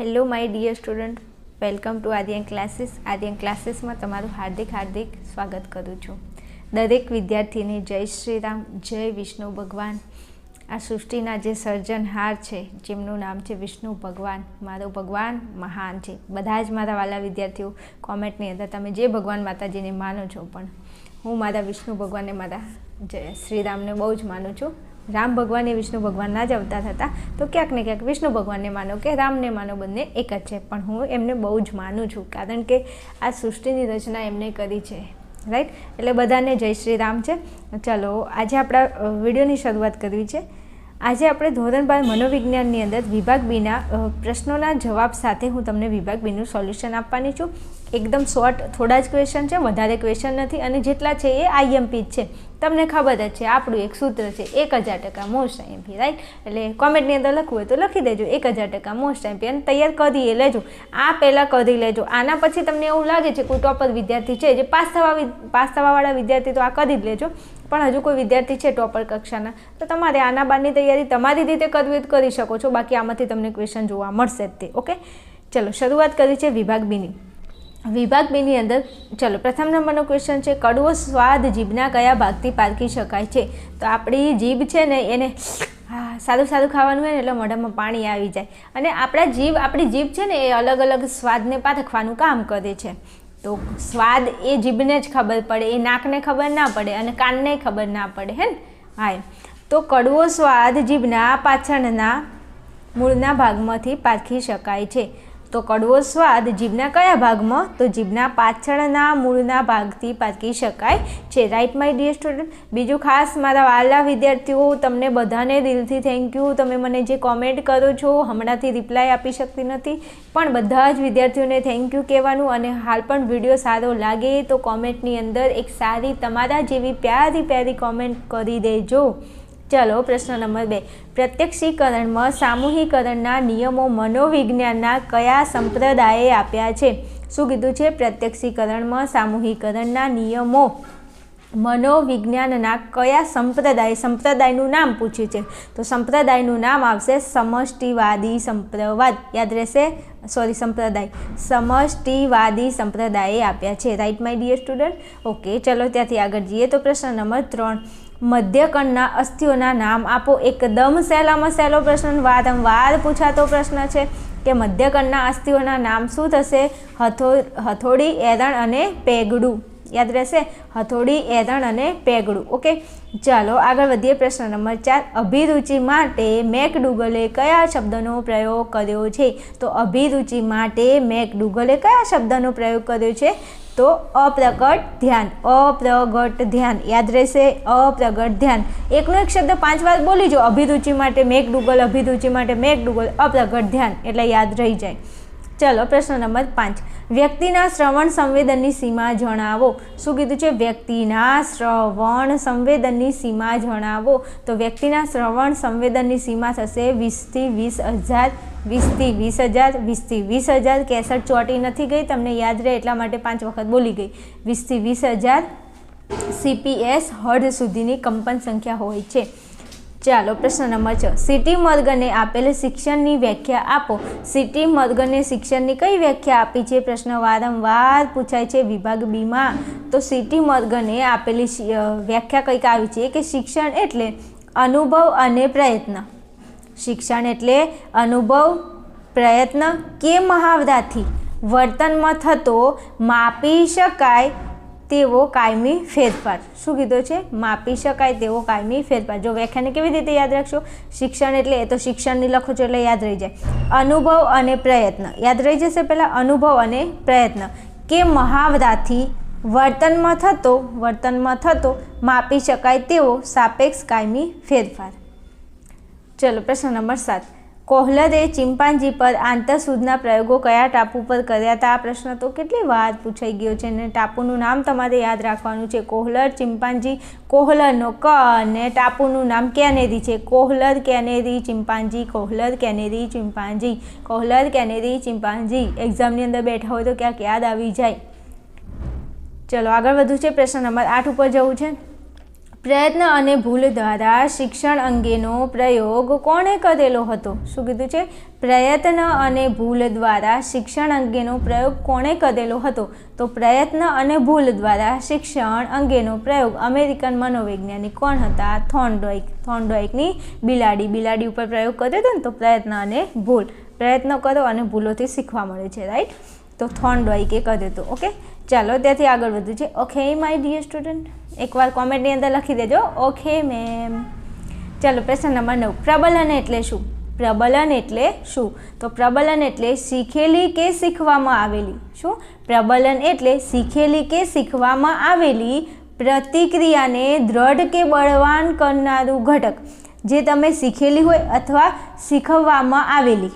Hello my dear student welcome to Aadiyan classes Aadiyan ક્લાસીસમાં તમારું હાર્દિક હાર્દિક સ્વાગત કરું છું. દરેક વિદ્યાર્થીને જય શ્રી રામ જય વિષ્ણુ ભગવાન. આ સૃષ્ટિના જે સર્જનહાર છે, જેમનું નામ છે વિષ્ણુ ભગવાન. મારો ભગવાન મહાન છે. બધા જ મારા વાલા વિદ્યાર્થીઓ કોમેન્ટની અંદર તમે જે ભગવાન માતાજીને માનો છો પણ હું મારા વિષ્ણુ ભગવાનને મારા જય શ્રીરામને બહુ જ માનું છું. રામ ભગવાન એ વિષ્ણુ ભગવાનના જ અવતાર હતા. તો ક્યાંક ને ક્યાંક વિષ્ણુ ભગવાનને માનો કે રામને માનો બંને એક જ છે. પણ હું એમને બહુ જ માનું છું. કારણ કે આ સૃષ્ટિની રચના એમને કરી છે. રાઈટ એટલે બધાને જય શ્રી રામ છે. ચલો, આજે આપણા વિડીયોની શરૂઆત કરવી છે. આજે આપણે ધોરણ બાર મનોવિજ્ઞાનની અંદર વિભાગ બીના પ્રશ્નોના જવાબ સાથે હું તમને વિભાગ બીનું સોલ્યુશન આપવાની છું. એકદમ શોર્ટ થોડા જ ક્વેશ્ચન છે, વધારે ક્વેશ્ચન નથી. અને જેટલા છે એ આઈએમપી જ છે. તમને ખબર જ છે, આપણું એક સૂત્ર છે, એક હજાર ટકા મોસ્ટ આઈએમપી રાઈટ એટલે કોમેન્ટની અંદર લખવું હોય તો લખી દેજો, એક હજાર ટકા મોસ્ટ આઈએમપી અને તૈયાર કરી લેજો. આ પહેલાં કરી લેજો. આના પછી તમને એવું લાગે છે, કોઈ ટોપર વિદ્યાર્થી છે જે પાસ થવા પાસ થવાવાળા વિદ્યાર્થી, તો આ કરી જ લેજો. પણ હજુ કોઈ વિદ્યાર્થી છે ટોપર કક્ષાના, તો તમારે આના બારની તૈયારી તમારી રીતે કરવી કરી શકો છો. બાકી આમાંથી તમને ક્વેશ્ચન જોવા મળશે જ તે ઓકે ચલો, શરૂઆત કરી છે વિભાગ બીની. વિભાગ બીની અંદર, ચલો, પ્રથમ નંબરનો ક્વેશ્ચન છે, કડવો સ્વાદ જીભના કયા ભાગથી પારખી શકાય છે? તો આપણી જીભ છે ને, એને સારું સારું ખાવાનું હોય ને, એટલે મોઢામાં પાણી આવી જાય. અને આપણા જીભ, આપણી જીભ છે ને, એ અલગ અલગ સ્વાદને પારખવાનું કામ કરે છે. તો સ્વાદ એ જીભને જ ખબર પડે, એ નાકને ખબર ના પડે, અને કાનને ખબર ના પડે હે ને હા તો કડવો સ્વાદ જીભના પાછળના મૂળના ભાગમાંથી પારખી શકાય છે. તો કડવો સ્વાદ જીભના કયા ભાગમાં? તો જીભના પાછળના મૂળના ભાગથી પાકી શકાય છે. રાઈટ માય ડિયર સ્ટુડન્ટ બીજું ખાસ મારા વાલા વિદ્યાર્થીઓ, તમને બધાને દિલથી થેન્ક યુ તમે મને જે કોમેન્ટ કરો છો, હમણાંથી રિપ્લાય આપી શકતી નથી. પણ બધા જ વિદ્યાર્થીઓને થેન્ક યુ કહેવાનું અને હાલ પણ વીડિયો સારો લાગે તો કોમેન્ટની અંદર એક સારી તમારા જેવી પ્યારી પ્યારી કોમેન્ટ કરી દેજો. ચલો પ્રશ્ન નંબર બે. પ્રત્યક્ષીકરણમાં સામૂહિકરણના નિયમો મનોવિજ્ઞાનના કયા સંપ્રદાયે આપ્યા છે? શું કીધું છે? પ્રત્યક્ષીકરણમાં સામૂહિકરણના નિયમો મનોવિજ્ઞાનના કયા સંપ્રદાય? સંપ્રદાયનું નામ પૂછ્યું છે. તો સંપ્રદાયનું નામ આવશે સમષ્ટિવાદી સંપ્રવાદ. યાદ રહેશે? સોરી સંપ્રદાય. સમષ્ટિવાદી સંપ્રદાયે આપ્યા છે. Right my dear student okay ચલો ત્યાંથી આગળ જઈએ. તો પ્રશ્ન નંબર ત્રણ. મધ્યકણના અસ્થિઓના નામ આપો. એકદમ સહેલામાં સહેલો પ્રશ્ન, વારંવાર પૂછાતો પ્રશ્ન છે કે મધ્યકણના અસ્થિઓના નામ શું થશે? હથો, હથોડી, એરણ અને પેગડું. યાદ રહેશે? હથોડી, એરણ અને પેગડું. ઓકે? ચાલો આગળ વધીએ પ્રશ્ન નંબર ચાર. અભિરુચિ માટે મેકડુગલે કયા શબ્દનો પ્રયોગ કર્યો છે? તો અભિરુચિ માટે મેકડુગલે કયા શબ્દનો પ્રયોગ કર્યો છે? તો અપ્રગટ ધ્યાન અપ્રગટ ધ્યાન. યાદ રહેશે, અપ્રગટ ધ્યાન. એકનો એક શબ્દ પાંચ વાર બોલી જો અભિરુચિ માટે મેકડુગલ, અભિરુચિ માટે મેકડુગલ, અપ્રગટ ધ્યાન. એટલે યાદ રહી જાય. ચલો પ્રશ્ન નંબર પાંચ. વ્યક્તિના શ્રવણ સંવેદનની સીમા જણાવો. શું કીધું છે? વ્યક્તિના શ્રવણ સંવેદનની સીમા જણાવો. તો વ્યક્તિના શ્રવણ સંવેદનની સીમા થશે વીસથી વીસ હજાર, વીસથી વીસ હજાર, વીસથી વીસ હજાર. કેસઠ ચોટી નથી ગઈ, તમને યાદ રહે એટલા માટે પાંચ વખત બોલી ગઈ. વીસથી વીસ હજાર સીપીએસ હર્ડ સુધીની કંપન સંખ્યા હોય છે. ચાલો પ્રશ્ન નંબર છ. સિટી મર્ગને આપેલ શિક્ષણની વ્યાખ્યા આપો. સિટી મર્ગને શિક્ષણની કઈ વ્યાખ્યા આપી છે? પ્રશ્ન વારંવાર પૂછાય છે વિભાગ બીમાં. તો સિટી મર્ગને આપેલી વ્યાખ્યા કંઈક આવી છે કે શિક્ષણ એટલે અનુભવ અને પ્રયત્ન. શિક્ષણ એટલે અનુભવ, પ્રયત્ન કે મહાવરાથી. વર્તનમાં થતો માપી શકાય તેવો કાયમી ફેરફાર. શું કીધું છે? માપી શકાય તેવો કાયમી ફેરફાર. જો વ્યાખ્યાને કેવી રીતે યાદ રાખશો? શિક્ષણ એટલે એ તો શિક્ષણની લખો છો એટલે યાદ રહી જાય. અનુભવ અને પ્રયત્ન. યાદ રહી જશે પહેલાં અનુભવ અને પ્રયત્ન. કે મહાવરાથી વર્તનમાં થતો વર્તનમાં થતો માપી શકાય તેવો સાપેક્ષ કાયમી ફેરફાર. ચલો, પ્રશ્ન નંબર સાત. કોહલરે ચિમ્પાન્જી પર આંતરસૂદના પ્રયોગો કયા ટાપુ પર કર્યા હતા? આ પ્રશ્ન તો કેટલી વાર પૂછાઈ ગયો છે અને ટાપુનું નામ તમારે યાદ રાખવાનું છે. કોહલર ચિમ્પાન્જી કોહલરનો ક અને ટાપુનું નામ કેનેરી છે. Kohler, Canary chimpanzee Kohler, Canary chimpanzee Kohler, Canary chimpanzee એક્ઝામની અંદર બેઠા હોય તો ક્યાંક યાદ આવી જાય. ચલો આગળ વધુ છે. પ્રશ્ન નંબર આઠ ઉપર જવું છે. પ્રયત્ન અને ભૂલ દ્વારા શિક્ષણ અંગેનો પ્રયોગ કોણે કરેલો હતો? શું કીધું છે? પ્રયત્ન અને ભૂલ દ્વારા શિક્ષણ અંગેનો પ્રયોગ કોણે કરેલો હતો? તો પ્રયત્ન અને ભૂલ દ્વારા શિક્ષણ અંગેનો પ્રયોગ અમેરિકન મનોવૈજ્ઞાનિક કોણ હતા? થોન્ડોઇક થોન્ડોઇકની બિલાડી. બિલાડી ઉપર પ્રયોગ કર્યો હતો ને તો પ્રયત્ન અને ભૂલ. પ્રયત્ન કરો અને ભૂલોથી શીખવા મળે છે, રાઈટ? તો થોન્ડોઇકે કર્યો હતો, ઓકે? ચાલો ત્યાંથી આગળ વધ્યું છે. ઓકે માય ડિયર સ્ટુડન્ટ એકવાર કોમેન્ટની અંદર લખી દેજો. ઓકે મેમ ચાલો, પ્રશ્ન નંબર નવ. પ્રબલન એટલે શું? પ્રબલન એટલે શું? તો પ્રબલન એટલે શીખેલી કે શીખવામાં આવેલી? શું? પ્રબલન એટલે શીખેલી કે શીખવામાં આવેલી પ્રતિક્રિયાને દ્રઢ કે બળવાન કરનારું ઘટક. જે તમે શીખેલી હોય અથવા શીખવવામાં આવેલી.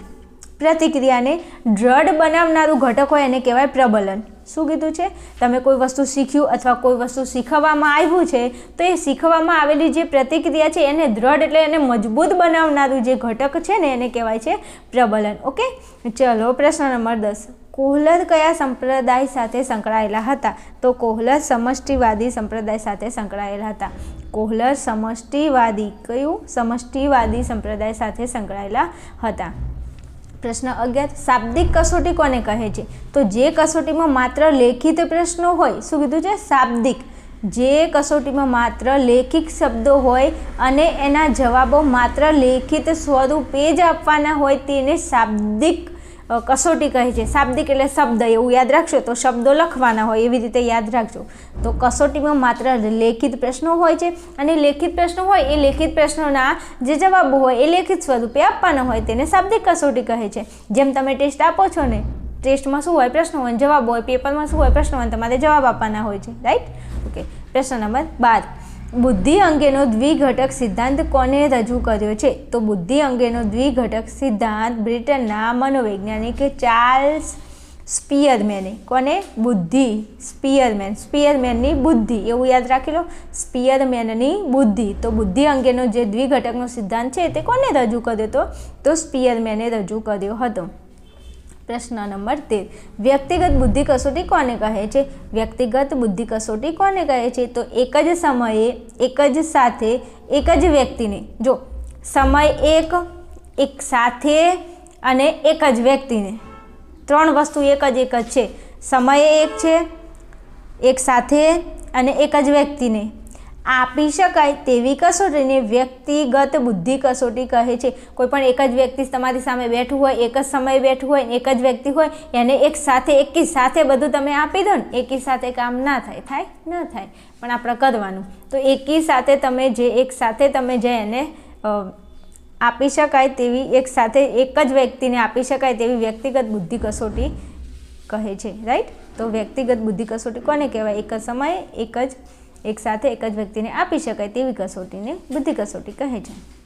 પ્રતિક્રિયાને દ્રઢ બનાવનારું ઘટક હોય એને કહેવાય પ્રબલન. શું કીધું છે? તમે કોઈ વસ્તુ શીખ્યું અથવા કોઈ વસ્તુ શીખવવામાં આવ્યું છે, તો એ શીખવવામાં આવેલી જે પ્રતિક્રિયા છે, એને દ્રઢ એટલે એને મજબૂત બનાવનારું જે ઘટક છે ને, એને કહેવાય છે પ્રબલન. ઓકે? ચલો, પ્રશ્ન નંબર દસ. કોહલર કયા સંપ્રદાય સાથે સંકળાયેલા હતા? તો કોહલર સમષ્ટિવાદી સંપ્રદાય સાથે સંકળાયેલા હતા. કોહલર સમષ્ટિવાદી કયું? સમષ્ટિવાદી સંપ્રદાય સાથે સંકળાયેલા હતા. પ્રશ્ન અગિયાર શાબ્દિક કસોટી કોને કહે છે? તો જે કસોટીમાં માત્ર લેખિત પ્રશ્નો હોય, શું કીધું છે? શાબ્દિક. જે કસોટીમાં માત્ર લેખિત શબ્દો હોય અને એના જવાબો માત્ર લેખિત સ્વરૂપે જ આપવાના હોય, તેને શાબ્દિક કસોટી કહે છે. શાબ્દિક એટલે શબ્દ, એવું યાદ રાખશો તો શબ્દો લખવાના હોય, એવી રીતે યાદ રાખજો. તો કસોટીમાં માત્ર લેખિત પ્રશ્નો હોય છે અને લેખિત પ્રશ્નો હોય, એ લેખિત પ્રશ્નોના જે જવાબો હોય, એ લેખિત સ્વરૂપે આપવાના હોય તેને શાબ્દિક કસોટી કહે છે. જેમ તમે ટેસ્ટ આપો છો ને, ટેસ્ટમાં શું હોય પ્રશ્નો હોય, જવાબ હોય, પેપરમાં શું હોય, પ્રશ્નો હોય, તમારે જવાબ આપવાના હોય છે. રાઈટ? ઓકે. પ્રશ્ન નંબર બાર. બુદ્ધિ અંગેનો દ્વિઘટક સિદ્ધાંત કોને રજૂ કર્યો છે? તો બુદ્ધિ અંગેનો દ્વિઘટક સિદ્ધાંત બ્રિટનના મનોવૈજ્ઞાનિક ચાર્લ્સ સ્પિયરમેને. કોને? બુદ્ધિ સ્પિયરમેન. સ્પિયરમેનની બુદ્ધિ. એવું યાદ રાખી લો. સ્પિયરમેનની બુદ્ધિ. તો બુદ્ધિ અંગેનો જે દ્વિઘટકનો સિદ્ધાંત છે તે કોને રજૂ કર્યો હતો તો સ્પિયરમેને રજૂ કર્યો હતો. પ્રશ્ન નંબર તેર. વ્યક્તિગત બુદ્ધિ કસોટી કોને કહે છે? વ્યક્તિગત બુદ્ધિ કસોટી કોને કહે છે? તો એક જ સમયે, એક જ સાથે, એક જ વ્યક્તિને. જો, સમય એક એક સાથે અને એક જ વ્યક્તિને. ત્રણ વસ્તુ એક જ એક જ છે. સમય એક છે, એક સાથે અને એક જ વ્યક્તિને. આપી શકાય તેવી કસોટીને વ્યક્તિગત બુદ્ધિ કસોટી કહે છે. કોઈ પણ એક જ વ્યક્તિ તમારી સામે બેઠું હોય, એક જ સમયે બેઠું હોય, એક જ વ્યક્તિ હોય, એને એક સાથે, એકી સાથે બધું તમે આપી દો ને, એકી સાથે કામ ના થાય થાય, ન થાય. પણ આપણે કરવાનું તો એકી સાથે તમે જે એક સાથે તમે જે એને આપી શકાય તેવી એક સાથે એક જ વ્યક્તિને આપી શકાય તેવી વ્યક્તિગત બુદ્ધિ કસોટી કહે છે. રાઈટ તો વ્યક્તિગત બુદ્ધિ કસોટી કોને કહેવાય? એક જ સમયે, એક જ એક સાથે એક જ વ્યક્તિને આપી શકાય તેવી કસોટીને બુદ્ધિ કસોટી કહે છે.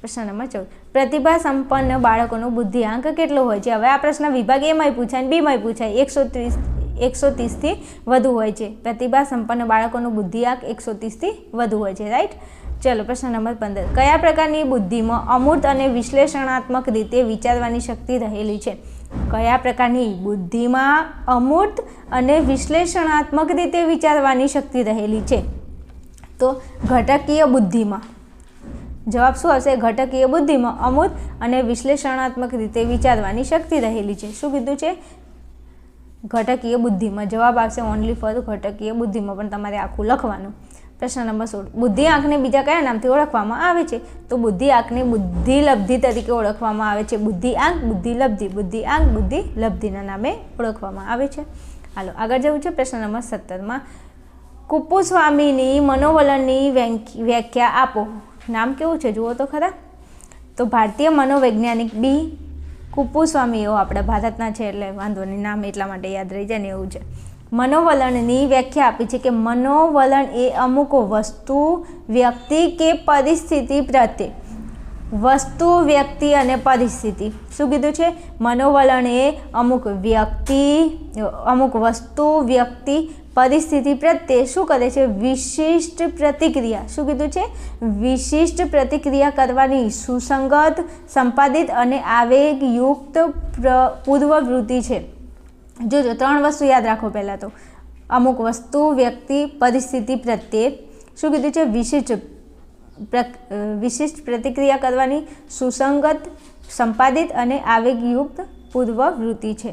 પ્રશ્ન નંબર ચૌદ. પ્રતિભા સંપન્ન બાળકોનો બુદ્ધિઆંક કેટલો હોય છે? હવે આ પ્રશ્ન વિભાગ એમાંય પૂછાય બીમાંય પૂછાય. એકસો ત્રીસ, એકસો ત્રીસથી વધુ હોય છે. પ્રતિભા સંપન્ન બાળકોનો બુદ્ધિઆંક એકસો ત્રીસથી વધુ હોય છે. રાઈટ? ચલો, પ્રશ્ન નંબર પંદર. કયા પ્રકારની બુદ્ધિમાં અમૂર્ત અને વિશ્લેષણાત્મક રીતે વિચારવાની શક્તિ રહેલી છે? કયા પ્રકારની બુદ્ધિમાં અમૂર્ત અને વિશ્લેષણાત્મક રીતે વિચારવાની શક્તિ રહેલી છે? તો ઘટકીય બુદ્ધિમાં. જવાબ શું આવશે? ઘટકીય બુદ્ધિમાં અમૂર્ત અને વિશ્લેષણાત્મક રીતે વિચારવાની શક્તિ રહેલી છે. શું કીધું છે? ઘટકીય બુદ્ધિમાં જવાબ આવશે ઓનલી ફોર ઘટકીય બુદ્ધિમાં, પણ તમારે આખું લખવાનું. પ્રશ્ન નંબર સોળ. બુદ્ધિ આંખને બીજા કયા નામથી ઓળખવામાં આવે છે? તો બુદ્ધિ આંખને બુદ્ધિ લબ્ધિ તરીકે ઓળખવામાં આવે છે. બુદ્ધિ આંખ, બુદ્ધિ લબ્ધિ. બુદ્ધિ આંખ, બુદ્ધિ લબ્ધિના નામે ઓળખવામાં આવે છે. હાલો, આગળ જવું છે પ્રશ્ન નંબર સત્તરમાં. કુપુસ્વામીની મનોવલણની વ્યાખ્યા આપો. નામ કેવું છે? જુઓ તો ખરા. તો ભારતીય મનોવૈજ્ઞાનિક બી. કુપુસ્વામીઓ આપણા ભારતના છે એટલે વાંધો નહીં. નામ એટલા માટે યાદ રહી જાય ને એવું છે. મનોવલણની વ્યાખ્યા આપી છે કે મનોવલણ એ અમુક વસ્તુ, વ્યક્તિ કે પરિસ્થિતિ પ્રત્યે. વસ્તુ, વ્યક્તિ અને પરિસ્થિતિ. શું કીધું છે? મનોવલણ એ અમુક વ્યક્તિ, અમુક વસ્તુ, વ્યક્તિ, પરિસ્થિતિ પ્રત્યે શું કરે છે? વિશિષ્ટ પ્રતિક્રિયા. શું કીધું છે? વિશિષ્ટ પ્રતિક્રિયા કરવાની સુસંગત, સંપાદિત અને આવેગયુક્ત પૂર્વવૃત્તિ છે. જોજો ત્રણ વસ્તુ યાદ રાખો પહેલાં તો. અમુક વસ્તુ, વ્યક્તિ, પરિસ્થિતિ પ્રત્યે શું કીધું છે? વિશિષ્ટ વિશિષ્ટ પ્રતિક્રિયા કરવાની સુસંગત, સંપાદિત અને આવેગયુક્ત પૂર્વવૃત્તિ છે.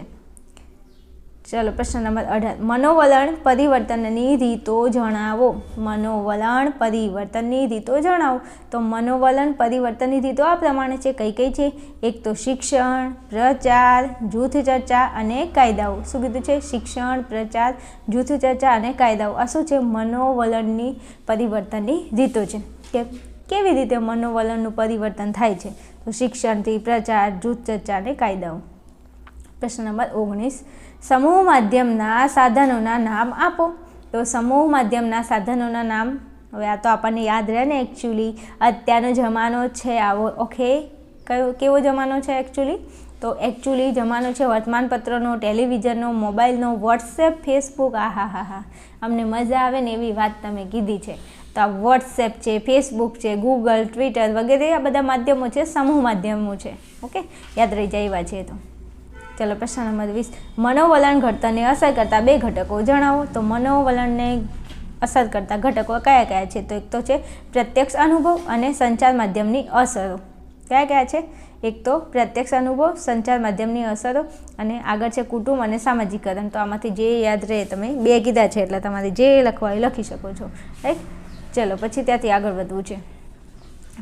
ચલો પ્રશ્ન નંબર અઢાર. મનોવલણ પરિવર્તનની રીતો જણાવો. મનોવલણ પરિવર્તનની રીતો જણાવો. તો મનોવલણ પરિવર્તનની રીતો આ પ્રમાણે છે. કઈ કઈ છે? એક તો શિક્ષણ, પ્રચાર, જૂથ ચર્ચા અને કાયદાઓ. શું કીધું છે? શિક્ષણ, પ્રચાર, જૂથ ચર્ચા અને કાયદાઓ. આ શું છે? મનોવલણની પરિવર્તનની રીતો છે. કે કેવી રીતે મનોવલણનું પરિવર્તન થાય છે? તો શિક્ષણથી પ્રચાર, જૂથ ચર્ચા અને કાયદાઓ. પ્રશ્ન નંબર ઓગણીસ. સમૂહ માધ્યમના સાધનોના નામ આપો. તો સમૂહ માધ્યમના સાધનોના નામ, હવે આ તો આપણને યાદ રહે ને એકચ્યુઅલી અત્યારનો જમાનો છે આવો ઓકે કયો, કેવો જમાનો છે એકચ્યુઅલી તો એકચ્યુઅલી જમાનો છે વર્તમાનપત્રનો ટેલિવિઝનનો મોબાઈલનો વોટ્સએપ ફેસબુક આ હા હા હા અમને મજા આવે ને એવી વાત તમે કીધી છે. તો આ વોટ્સએપ છે ફેસબુક છે ગૂગલ ટ્વિટર વગેરે આ બધા માધ્યમો છે, સમૂહ માધ્યમો છે. ઓકે યાદ રહી જાય એવા છે તો. ચલો પ્રશ્ન નંબર વીસ. મનોવલણ ઘડતરને અસર કરતા બે ઘટકો જણાવો. તો મનોવલણને અસર કરતા ઘટકો કયા કયા છે? તો એક તો છે પ્રત્યક્ષ અનુભવ અને સંચાર માધ્યમની અસરો. કયા કયા છે? એક તો પ્રત્યક્ષ અનુભવ, સંચાર માધ્યમની અસરો અને આગળ છે કુટુંબ અને સામાજિકરણ તો આમાંથી જે યાદ રહે તમે બે કીધા છે, એટલે તમારે જે લખવા એ લખી શકો છો. રાઈટ ચલો, પછી ત્યાંથી આગળ વધવું છે.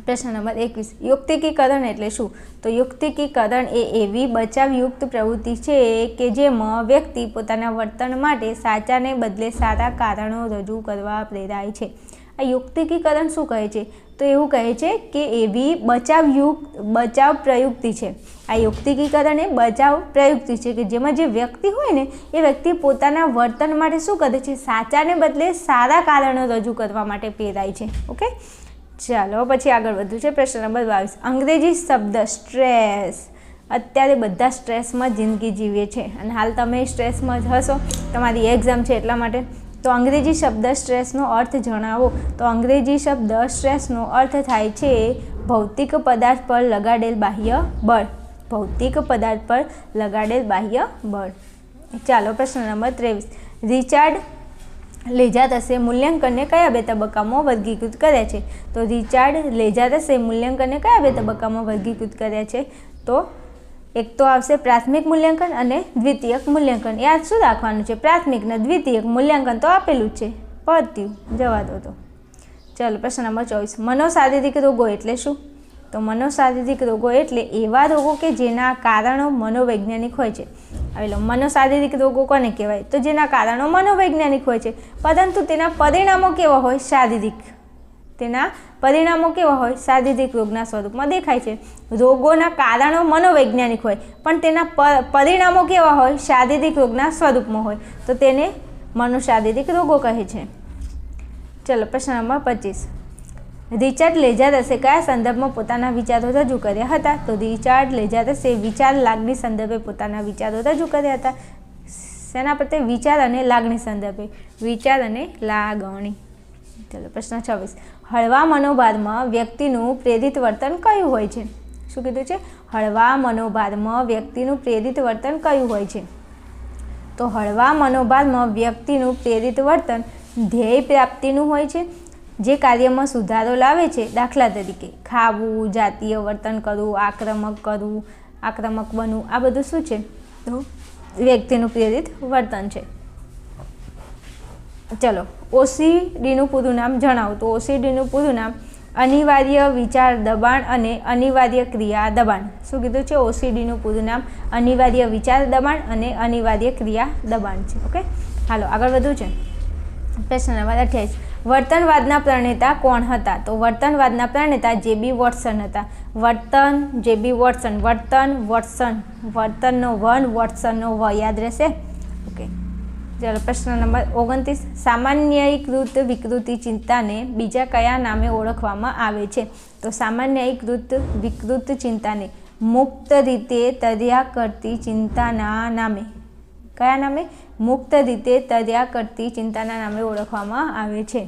પ્રશ્ન નંબર એકવીસ. યુક્તિકીકરણ એટલે શું? તો યુક્તિકીકરણ એ એવી બચાવયુક્ત પ્રવૃત્તિ છે કે જેમાં વ્યક્તિ પોતાના વર્તન માટે સાચાને બદલે સારા કારણો રજૂ કરવા પ્રેરાય છે. આ યુક્તિકીકરણ શું કહે છે? તો એવું કહે છે કે એવી બચાવયુક્ત, બચાવ પ્રયુક્તિ છે. આ યુક્તિકીકરણ એ બચાવ પ્રયુક્તિ છે કે જેમાં જે વ્યક્તિ હોય ને, એ વ્યક્તિ પોતાના વર્તન માટે શું કરે છે? સાચાને બદલે સારા કારણો રજૂ કરવા માટે પ્રેરાય છે. ઓકે? ચાલો પછી આગળ વધુ છે પ્રશ્ન નંબર બાવીસ. અંગ્રેજી શબ્દ સ્ટ્રેસ અત્યારે બધા સ્ટ્રેસમાં જિંદગી જીવીએ છે અને હાલ તમે સ્ટ્રેસમાં જ હશો, તમારી એક્ઝામ છે એટલા માટે. તો અંગ્રેજી શબ્દ સ્ટ્રેસનો અર્થ જણાવો. તો અંગ્રેજી શબ્દ સ્ટ્રેસનો અર્થ થાય છે ભૌતિક પદાર્થ પર લગાડેલ બાહ્ય બળ. ભૌતિક પદાર્થ પર લગાડેલ બાહ્ય બળ. ચાલો, પ્રશ્ન નંબર ત્રેવીસ. રિચાર્ડ લેજારસે મૂલ્યાંકનને કયા બે તબક્કામાં વર્ગીકૃત કર્યા છે? તો રિચાર્ડ લેજારસે મૂલ્યાંકનને કયા બે તબક્કામાં વર્ગીકૃત કર્યા છે? તો એક તો આવશે પ્રાથમિક મૂલ્યાંકન અને દ્વિતીયક મૂલ્યાંકન. યાદ શું રાખવાનું છે? પ્રાથમિક ને દ્વિતીયક મૂલ્યાંકન તો આપેલું જ છે. પત્યું જવા દો તો. ચાલો, પ્રશ્ન નંબર ચોવીસ. મનોશારીરિક રોગો એટલે શું? તો મનોશારીરિક રોગો એટલે એવા રોગો કે જેના કારણો મનોવૈજ્ઞાનિક હોય છે. હવે લો મનોશારીરિક રોગો કોને કહેવાય? તો જેના કારણો મનોવૈજ્ઞાનિક હોય છે. પરંતુ તેના પરિણામો કેવા હોય? શારીરિક. તેના પરિણામો કેવા હોય? શારીરિક રોગના સ્વરૂપમાં દેખાય છે. રોગોના કારણો મનોવૈજ્ઞાનિક હોય, પણ તેના પરિણામો કેવા હોય? શારીરિક રોગના સ્વરૂપમાં હોય. તો તેને મનોશારીરિક રોગો કહે છે. ચલો, પ્રશ્ન નંબર પચીસ. રિચાર્ડ લેજારસે કયા સંદર્ભમાં પોતાના વિચારો રજૂ કર્યા હતા? તો રિચાર્ડ લેજારસે વિચાર લાગણી સંદર્ભે પોતાના વિચારો રજૂ કર્યા હતા. શેના પ્રત્યે? વિચાર અને લાગણી સંદર્ભે. વિચાર અને લાગણી. ચલો, પ્રશ્ન છવ્વીસ. હળવા મનોભારમાં વ્યક્તિનું પ્રેરિત વર્તન કયું હોય છે? શું કીધું છે? હળવા મનોભારમાં વ્યક્તિનું પ્રેરિત વર્તન કયું હોય છે? તો હળવા મનોભારમાં વ્યક્તિનું પ્રેરિત વર્તન ધ્યેય પ્રાપ્તિનું હોય છે. જે કાર્યમાં સુધારો લાવે છે દાખલા તરીકે ખાવું, જાતીય વર્તન કરવું, આક્રમક કરવું, આક્રમક બનવું, આ બધું શું છે? તો વ્યક્તિનું પ્રેરિત વર્તન છે. ચલો, ઓસીડીનું પૂરું નામ જણાવું. તો ઓસીડીનું પૂરું નામ અનિવાર્ય વિચાર દબાણ અને અનિવાર્ય ક્રિયા દબાણ. શું કીધું છે? ઓસીડીનું પૂરું નામ અનિવાર્ય વિચાર દબાણ અને અનિવાર્ય ક્રિયા દબાણ છે. ઓકે? હાલો, આગળ વધુ છે. પ્રશ્ન નંબર અઠ્યાવીસ. વર્તનવાદના પ્રણેતા કોણ હતા? તો વર્તનવાદના પ્રણેતા જેબી વોટસન હતા. વર્તન જેબી વોટસન, વર્તન, વોટસન, વર્તનનો વન, વોટસનનો વ, યાદ રહેશે? ઓકે ચાલો, પ્રશ્ન નંબર ઓગણત્રીસ. સામાન્યીકૃત વિકૃતિ ચિંતાને બીજા કયા નામે ઓળખવામાં આવે છે? તો સામાન્યીકૃત વિકૃત ચિંતાને મુક્ત રીતે તર્યા કરતી ચિંતાના નામે. કયા નામે મુક્ત રીતે તર્યા કરતી ચિંતાના નામે ઓળખવામાં આવે છે?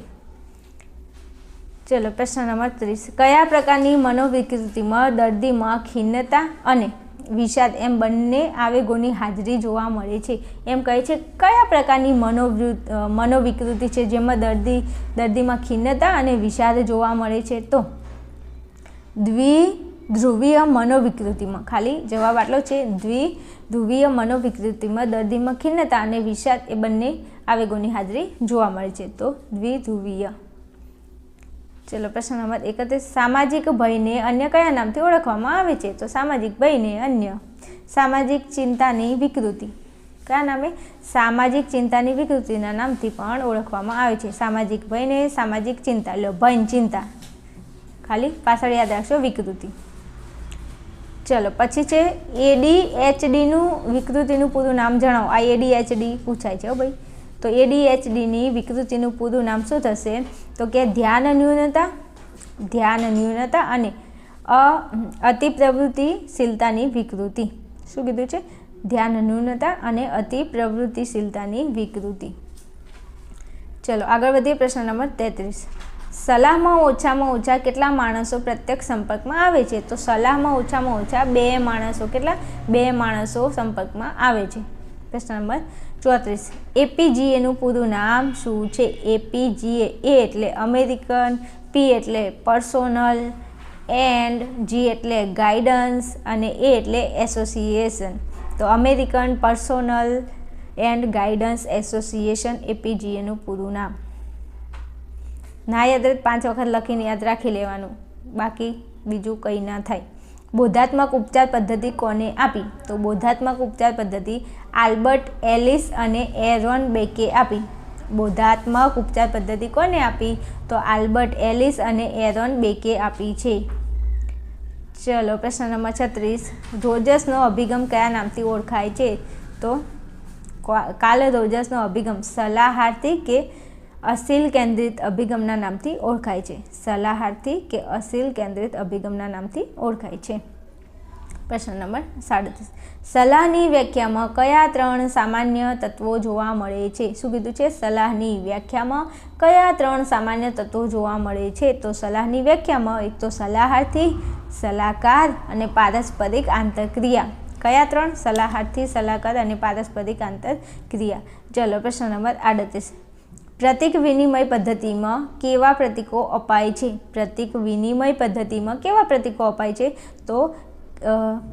ચલો, પ્રશ્ન નંબર ત્રીસ. કયા પ્રકારની મનોવિકૃતિમાં દર્દીમાં ખિન્નતા અને વિષાદ એમ બંને આવેગોની હાજરી જોવા મળે છે? એમ કહે છે, કયા પ્રકારની મનોવૃત મનોવિકૃતિ છે જેમાં દર્દી, દર્દીમાં ખિન્નતા અને વિષાદ જોવા મળે છે? તો દ્વિધ્રુવીય મનોવિકૃતિમાં. ખાલી જવાબ આટલો છે, દ્વિ ધ્રુવીય મનોવિકૃતિમાં દર્દીમાં ખિન્નતા અને વિષાદ એ બંને આવેગોની હાજરી જોવા મળે છે. તો દ્વિધ્રુવીય ચલો, પ્રશ્ન નંબર એકત્રીસ સામાજિક ભયને અન્ય કયા નામથી ઓળખવામાં આવે છે? તો સામાજિક ભયને અન્ય. સામાજિક ચિંતાની વિકૃતિ. કયા નામે? સામાજિક ચિંતાની વિકૃતિના નામથી પણ ઓળખવામાં આવે છે. સામાજિક ભયને સામાજિક ચિંતા. લો, ભયન ચિંતા. ખાલી પાછળ યાદ રાખશો, વિકૃતિ. ચલો, પછી છે એડીએચડીનું વિકૃતિનું પૂરું નામ જણાવો. આ એડીએચડી પૂછાય છે હો ભાઈ. તો એડીએચડીની વિકૃતિનું પૂરું નામ શું થશે? તો કે ધ્યાન ન્યૂનતા ધ્યાન ન્યૂનતા અને અતિ પ્રવૃત્તિશીલતાની વિકૃતિ. શું કીધું છે? ધ્યાન ન્યૂનતા અને અતિ પ્રવૃત્તિશીલતાની વિકૃતિ. ચલો, આગળ વધીએ પ્રશ્ન નંબર તેત્રીસ. સલાહમાં ઓછામાં ઓછા કેટલા માણસો પ્રત્યક્ષ સંપર્કમાં આવે છે? તો સલાહમાં ઓછામાં ઓછા બે માણસો કેટલા? બે માણસો સંપર્કમાં આવે છે. પ્રશ્ન નંબર ચોત્રીસ. એપીજીએનું પૂરું નામ શું છે? એપીજીએ એ એટલે અમેરિકન, પી એટલે પર્સોનલ, એન્ડ, જી એટલે ગાઈડન્સ, અને એ એટલે એસોસિએશન. તો American personal and guidance association એપીજીએનું પૂરું નામ. ના યાદ રહે પાંચ વખત લખીને યાદ રાખી લેવાનું. બાકી બીજું કંઈ ના થાય. બોધાત્મક ઉપચાર પદ્ધતિ કોને આપી? તો બોધાત્મક ઉપચાર પદ્ધતિ આલ્બર્ટ એલિસ અને એરોન બેકે આપી. બોધાત્મક ઉપચાર પદ્ધતિ કોને આપી? તો આલ્બર્ટ એલિસ અને એરોન બેકે આપી છે. ચલો, પ્રશ્ન નંબર છત્રીસ. રોજસનો અભિગમ કયા નામથી ઓળખાય છે? તો કાલે રોજસનો અભિગમ સલાહાર્થી કે અસીલ કેન્દ્રિત અભિગમના નામથી ઓળખાય છે. સલાહાર્થી કે અસીલ કેન્દ્રિત અભિગમના નામથી ઓળખાય છે. પ્રશ્ન નંબર સાડત્રીસ. સલાહની વ્યાખ્યામાં કયા ત્રણ સામાન્ય તત્વો જોવા મળે છે? શું કીધું છે? સલાહની વ્યાખ્યામાં કયા ત્રણ સામાન્ય તત્વો જોવા મળે છે? તો સલાહની વ્યાખ્યામાં એક તો સલાહાર્થી, સલાહકાર અને પારસ્પરિક આંતરક્રિયા. કયા ત્રણ? સલાહાર્થી, સલાહકાર અને પારસ્પરિક આંતરક્રિયા. ચલો, પ્રશ્ન નંબર આડત્રીસ. પ્રતિક વિનિમય પદ્ધતિમાં કેવા પ્રતીકો અપાય છે? પ્રતિક વિનિમય પદ્ધતિમાં કેવા પ્રતીકો અપાય છે? તો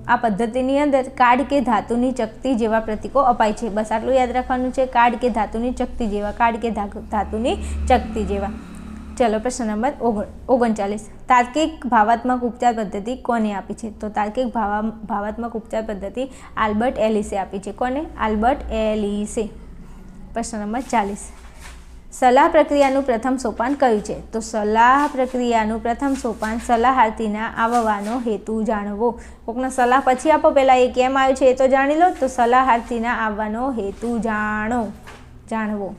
આ પદ્ધતિની અંદર કાર્ડ કે ધાતુની ચકતી જેવા પ્રતીકો અપાય છે. બસ આટલું યાદ રાખવાનું છે. કાર્ડ કે ધાતુની ચકતી જેવા કાર્ડ કે ધાતુની ચકતી જેવા. ચલો, પ્રશ્ન નંબર ઓગણ, ઓગણચાલીસ. તાર્કિક ભાવાત્મક ઉપચાર પદ્ધતિ કોને આપી છે? તો તાર્કિક ભાવા, ભાવાત્મક ઉપચાર પદ્ધતિ આલ્બર્ટ એલિસે આપી છે. કોને? આલ્બર્ટ એલિસે. પ્રશ્ન નંબર ચાલીસ. સલાહ પ્રક્રિયાનું પ્રથમ સોપાન કયું છે? તો સલાહ પ્રક્રિયાનું પ્રથમ સોપાન સલાહાર્થીના આવવાનો હેતુ જાણવો. કોકનો સલાહ પછી આપો પહેલાં એ કેમ આવ્યું છે એ તો જાણી લો. તો સલાહાર્થીના આવવાનો હેતુ જાણો, જાણવો.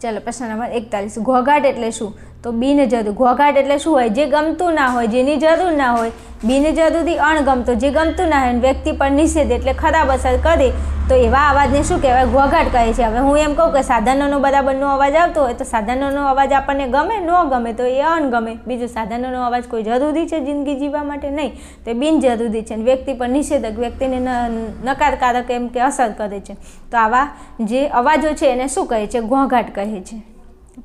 ચાલો, પ્રશ્ન નંબર એકતાલીસ. ઘોઘાટ એટલે શું? તો બિનજરૂર. ઘોઘાટ એટલે શું હોય? જે ગમતું ના હોય, જેની જરૂર ના હોય, બિનજરૂરી અણગમતો, જે ગમતું ના હોય વ્યક્તિ પર નિષેધ એટલે ખરાબ અસર કરે. તો એવા અવાજને શું કહેવાય? ઘોઘાટ કહે છે. હવે હું એમ કહું કે સાધનોનો બરાબરનો અવાજ આવતો હોય તો સાધનોનો અવાજ આપણને ગમે? ન ગમે તો એ અણગમે. બીજું સાધનોનો અવાજ કોઈ જરૂરી છે જિંદગી જીવવા માટે? નહીં. તો એ બિનજરૂરી છે. વ્યક્તિ પર નિષેધક, વ્યક્તિને નકારકારક એમ કે અસર કરે છે. તો આવા જે અવાજો છે એને શું કહે છે? ઘોઘાટ કહે છે.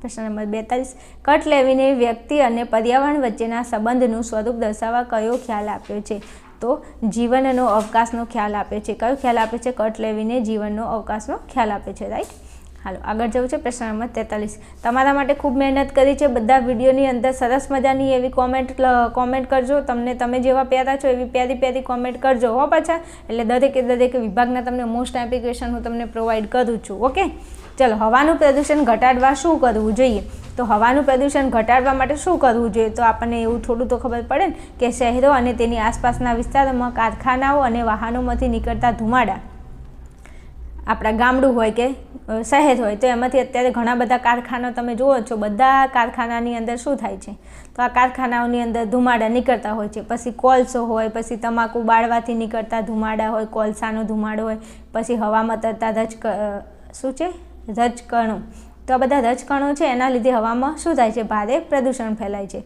પ્રશ્ન નંબર બેતાલીસ. કટ લેવીને વ્યક્તિ અને પર્યાવરણ વચ્ચેના સંબંધનું સ્વરૂપ દર્શાવવા કયો ખ્યાલ આપ્યો છે? તો જીવનનો અવકાશનો ખ્યાલ આપે છે. કયો ખ્યાલ આપે છે? કટ લેવીને જીવનનો અવકાશનો ખ્યાલ આપે છે. રાઈટ? હાલો, આગળ જવું છે પ્રશ્ન નંબર તેતાલીસ. તમારા માટે ખૂબ મહેનત કરી છે. બધા વિડીયોની અંદર સરસ મજાની એવી કોમેન્ટ કોમેન્ટ કરજો. તમને, તમે જેવા પ્યારા છો એવી પ્યારી પ્યારી કોમેન્ટ કરજો. હો પાછા. એટલે દરેકે દરેક વિભાગના તમને મોસ્ટ એપ્લિકેશન હું તમને પ્રોવાઈડ કરું છું. ઓકે ચલો, હવાનું પ્રદૂષણ ઘટાડવા શું કરવું જોઈએ? તો હવાનું પ્રદૂષણ ઘટાડવા માટે શું કરવું જોઈએ? તો આપણને એવું થોડું તો ખબર પડે ને કે શહેરો અને તેની આસપાસના વિસ્તારોમાં કારખાનાઓ અને વાહનોમાંથી નીકળતા ધુમાડા, આપણા ગામડું હોય કે શહેર હોય, તો એમાંથી અત્યારે ઘણા બધા કારખાના તમે જુઓ છો, બધા કારખાનાની અંદર શું થાય છે? તો આ કારખાનાઓની અંદર ધુમાડા નીકળતા હોય છે. પછી કોલસો હોય, પછી તમાકુ બાળવાથી નીકળતા ધુમાડા હોય, કોલસાનો ધુમાડો હોય, પછી હવામાં તરતા રજ શું છે? રજકણો. તો આ બધા રજકણો છે, એના લીધે હવામાં શું થાય છે? ભારે પ્રદૂષણ ફેલાય છે.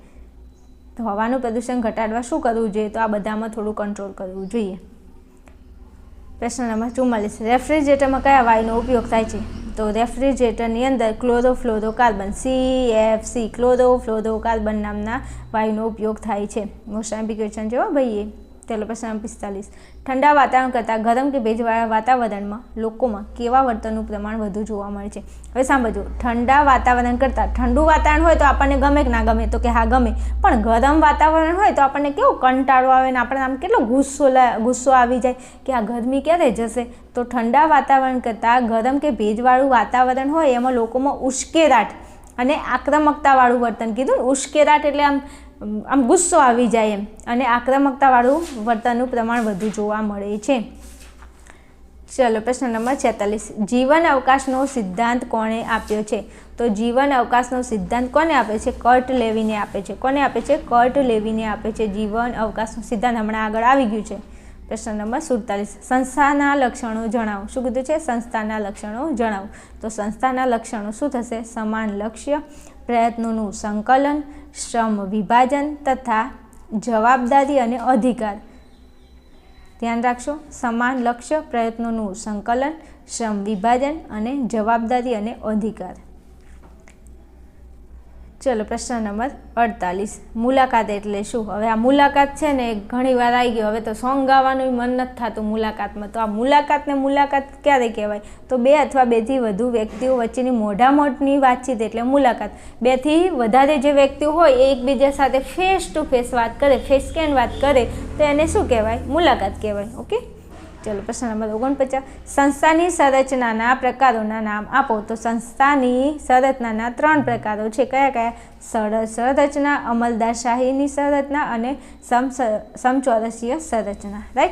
તો હવાનું પ્રદૂષણ ઘટાડવા શું કરવું જોઈએ? તો આ બધામાં થોડું કંટ્રોલ કરવું જોઈએ. પ્રશ્ન નંબર ચુમ્માલીસ. રેફ્રિજરેટરમાં કયા વાયુનો ઉપયોગ થાય છે? તો રેફ્રિજરેટરની અંદર chlorofluorocarbon C F C chlorofluorocarbon નામના વાયુનો ઉપયોગ થાય છે. મોસ્ટ એમ્પી ક્વેશ્ચન છે પ્રશ્ન પિસ્તાલીસ. ઠંડા વાતાવરણ કરતાં ગરમ કે ભેજવાળા વાતાવરણમાં લોકોમાં કેવા વર્તનનું પ્રમાણ વધુ જોવા મળે છે? હવે સાંભળજો. ઠંડા વાતાવરણ કરતાં ઠંડુ વાતાવરણ હોય તો આપણને ગમે કે ના ગમે? તો કે હા, ગમે. પણ ગરમ વાતાવરણ હોય તો આપણને કેવું કંટાળો આવે ને આપણને આમ કેટલો ગુસ્સો ગુસ્સો આવી જાય કે આ ગરમી ક્યારે જશે? તો ઠંડા વાતાવરણ કરતાં ગરમ કે ભેજવાળું વાતાવરણ હોય એમાં લોકોમાં ઉશ્કેરાટ અને આક્રમકતાવાળું વર્તન. કીધું ઉશ્કેરાટ એટલે આમ આમ ગુસ્સો આવી જાય એમ. અને આક્રમકતાવાળું વર્તનનું પ્રમાણ વધુ જોવા મળે છે. ચલો, પ્રશ્ન નંબર છેતાલીસ. જીવન અવકાશનો સિદ્ધાંત કોણે આપ્યો છે? તો જીવન અવકાશનો સિદ્ધાંત કોને આપે છે? કર્ટ લેવીને આપે છે. કોને આપે છે? કર્ટ લેવીને આપે છે. જીવન અવકાશનો સિદ્ધાંત હમણાં આગળ આવી ગયું છે. પ્રશ્ન નંબર સુડતાલીસ. સંસ્થાના લક્ષણો જણાવો. શું કીધું છે? સંસ્થાના લક્ષણો જણાવો. તો સંસ્થાના લક્ષણો શું થશે? સમાન લક્ષ્ય પ્રયત્નોનું સંકલન, શ્રમ વિભાજન તથા જવાબદારી અને અધિકાર. ધ્યાન રાખશો, સમાન લક્ષ્ય, પ્રયત્નોનું સંકલન, શ્રમ વિભાજન અને જવાબદારી અને અધિકાર. ચલો પ્રશ્ન નંબર અડતાલીસ. મુલાકાત એટલે શું? હવે આ મુલાકાત છે ને ઘણી વાર આવી ગયો. હવે તો સોંગ ગાવાનું મન નથી થતું મુલાકાતમાં. તો આ મુલાકાતને મુલાકાત ક્યારે કહેવાય? તો બે અથવા બેથી વધુ વ્યક્તિઓ વચ્ચેની મોઢામોઢની વાતચીત એટલે મુલાકાત. બેથી વધારે જે વ્યક્તિઓ હોય એ એકબીજા સાથે ફેસ ટુ ફેસ વાત કરે ફેસ કેન વાત કરે, તો એને શું કહેવાય? મુલાકાત કહેવાય. ઓકે ચલો પ્રશ્ન નંબર ઓગણપચાસ. સંસ્થાની સંરચનાના પ્રકારોના નામ આપો. તો સંસ્થાની સંરચનાના ત્રણ પ્રકારો છે. કયા કયા? સર, સંરચના, અમલદારશાહીની સંરચના અને સમ, સમચોરસીય સંરચના. રાઈટ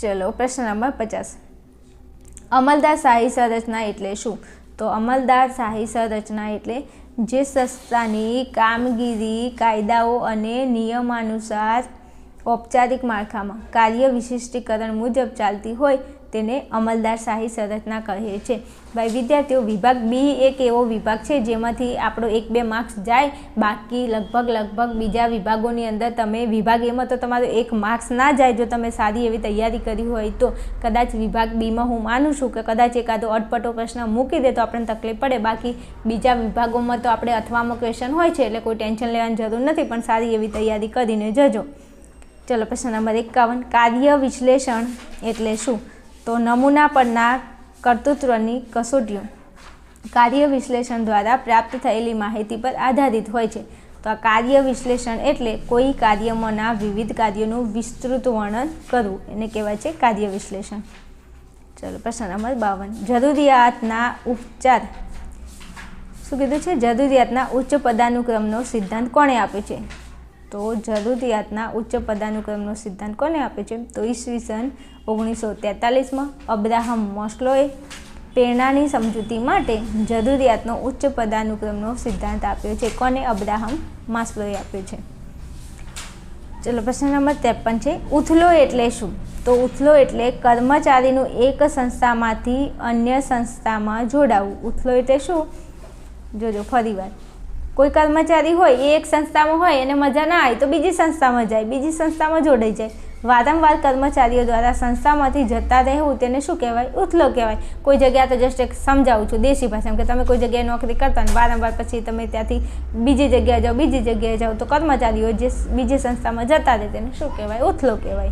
ચલો પ્રશ્ન નંબર પચાસ. અમલદારશાહી સંરચના એટલે શું? તો અમલદારશાહી સંરચના એટલે જે સંસ્થાની કામગીરી, કાયદાઓ અને નિયમાનુસાર ઔપચારિક માળખામાં કાર્ય વિશિષ્ટીકરણ મુજબ ચાલતી હોય તેને અમલદારશાહી સંરચના કહે છે. ભાઈ વિદ્યાર્થીઓ, વિભાગ બી એક એવો વિભાગ છે જેમાંથી આપણો એક બે માર્ક્સ જાય. બાકી લગભગ લગભગ બીજા વિભાગોની અંદર તમે વિભાગ એમાં તો તમારો એક માર્ક્સ ના જાય જો તમે સારી એવી તૈયારી કરી હોય તો. કદાચ વિભાગ બીમાં હું માનું છું કે કદાચ એકાદો અટપટો પ્રશ્ન મૂકી દે તો આપણને તકલીફ પડે. બાકી બીજા વિભાગોમાં તો આપણે અથવામાં ક્વેશ્ચન હોય છે એટલે કોઈ ટેન્શન લેવાની જરૂર નથી, પણ સારી એવી તૈયારી કરીને જજો. ચલો પ્રશ્ન નંબર એકાવન, કાર્ય વિશ્લેષણ એટલે શું? તો નમૂના પરના કર્તૃત્વની કસોટીઓ. કાર્ય વિશ્લેષણ દ્વારા પ્રાપ્ત થયેલી માહિતી પર આધારિત હોય છે. તો આ કાર્ય વિશ્લેષણ એટલે કોઈ કાર્યમાંના વિવિધ કાર્યોનું વિસ્તૃત વર્ણન કરવું. એને કહેવાય છે કાર્ય વિશ્લેષણ. ચલો પ્રશ્ન નંબર બાવન. જરૂરિયાતના ઉપચાર. શું કીધું છે? જરૂરિયાતના ઉચ્ચ પદાનુક્રમનો સિદ્ધાંત કોણે આપ્યો છે? તો જરૂરિયાતના ઉચ્ચ પદાનુક્રમનો સિદ્ધાંત કોને આપે છે? તો ઈસવીસન ઓગણીસો તેતાલીસમાં અબ્રાહમ મોસ્લોએ પ્રેરણાની સમજૂતી માટે જરૂરિયાતનો ઉચ્ચ પદાનુક્રમનો સિદ્ધાંત આપ્યો છે. કોને અબ્રાહમ માસ્લોએ આપ્યો છે? ચલો પ્રશ્ન નંબર ત્રેપન છે. ઉથલો એટલે શું? તો ઉથલો એટલે કર્મચારીનું એક સંસ્થામાંથી અન્ય સંસ્થામાં જોડાવું. ઉથલો એટલે શું? જોજો ફરી વાર કોઈ કર્મચારી હોય, એ એક સંસ્થામાં હોય, એને મજા ના આવે, તો બીજી સંસ્થામાં જાય, બીજી સંસ્થામાં જોડાઈ જાય. વારંવાર કર્મચારીઓ દ્વારા સંસ્થામાંથી જતા રહેવું તેને શું કહેવાય? ઉથલો કહેવાય. કોઈ જગ્યા તો જસ્ટ એક સમજાવું છું, દેશી ભાષામાં કે તમે કોઈ જગ્યાએ નોકરી કરતા ને વારંવાર પછી તમે ત્યાંથી બીજી જગ્યાએ જાઓ, બીજી જગ્યાએ જાઓ, તો કર્મચારીઓ જે બીજી સંસ્થામાં જતા રહે તેને શું કહેવાય? ઉથલો કહેવાય.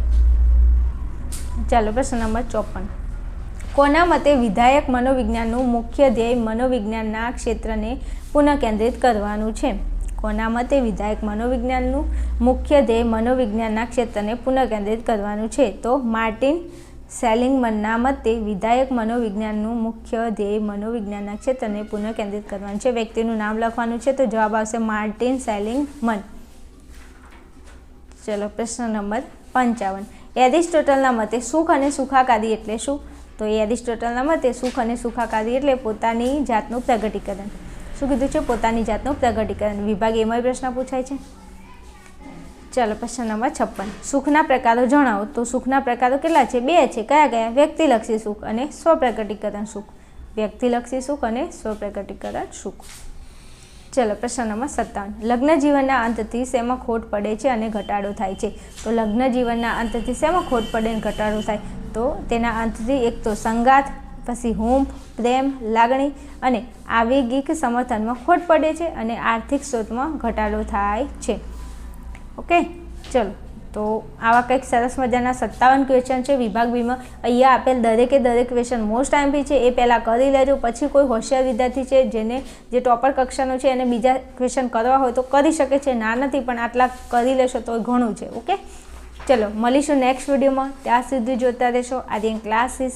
ચાલો, પ્રશ્ન નંબર ચોપન. કોના મતે વિધાયક મનોવિજ્ઞાનનું મુખ્ય ધ્યેય મનોવિજ્ઞાનના ક્ષેત્રને પુનઃકેન્દ્રિત કરવાનું છે. કોના મતે વિધાયક મનોવિજ્ઞાનનું મુખ્ય ધ્યેય મનોવિજ્ઞાનના ક્ષેત્રને પુનઃકેન્દ્રિત કરવાનું છે? તો માર્ટિન સેલિંગમનના મતે વિધાયક મનોવિજ્ઞાનનું મુખ્ય ધ્યેય મનોવિજ્ઞાનના ક્ષેત્રને પુનઃકેન્દ્રિત કરવાનું છે. વ્યક્તિનું નામ લખવાનું છે. તો જવાબ આવશે માર્ટિન સેલિંગમન. ચલો, પ્રશ્ન નંબર પંચાવન. એરિસ્ટોટલના મતે સુખ અને સુખાકારી એટલે શું? તો એરિસ્ટોટલના મતે સુખ અને સુખાકારી એટલે પોતાની જાતનું પ્રગટીકરણ. શું કીધું છે પોતાની જાતનું પ્રગટીકરણ. વિભાગ એમાં પ્રશ્ન પૂછાય છે? ચાલો, પ્રશ્ન નંબર છપ્પન. સુખના પ્રકારો જણાવો. તો સુખના પ્રકારો કેટલા છે? બે છે. કયા કયા? વ્યક્તિલક્ષી સુખ અને સ્વપ્રગટીકરણ સુખ. વ્યક્તિલક્ષી સુખ અને સ્વપ્રગટીકરણ સુખ. ચલો, પ્રશ્ન નંબર સત્તાવન. લગ્ન જીવનના અંતથી શેમાં ખોટ પડે છે અને ઘટાડો થાય છે? તો લગ્ન જીવનના અંતથી શેમાં ખોટ પડે અને ઘટાડો થાય? તો તેના અંતથી એક તો સંગાત પછી હુંફ પ્રેમ, લાગણી અને આવેગિક સમર્થનમાં ખોટ પડે છે અને આર્થિક સ્ત્રોતમાં ઘટાડો થાય છે. ઓકે? ચલો. તો આવા કંઈક સરસ મજાના સત્તાવન ક્વેશ્ચન છે. વિભાગ બીમાં અહીંયા આપેલ દરેકે દરેક ક્વેશ્ચન મોસ્ટ આઈમ્પી છે. એ પહેલાં કરી લેજો. પછી કોઈ હોશિયાર વિદ્યાર્થી છે જેને જે ટોપર કક્ષાનો છે એને બીજા ક્વેશ્ચન કરવા હોય તો કરી શકે છે. ના નથી, પણ આટલા કરી લેશો તો ઘણું છે. ઓકે? ચલો, મળીશું નેક્સ્ટ વિડીયોમાં ત્યાં સુધી જોતા રહેશો. આર્યન ક્લાસીસ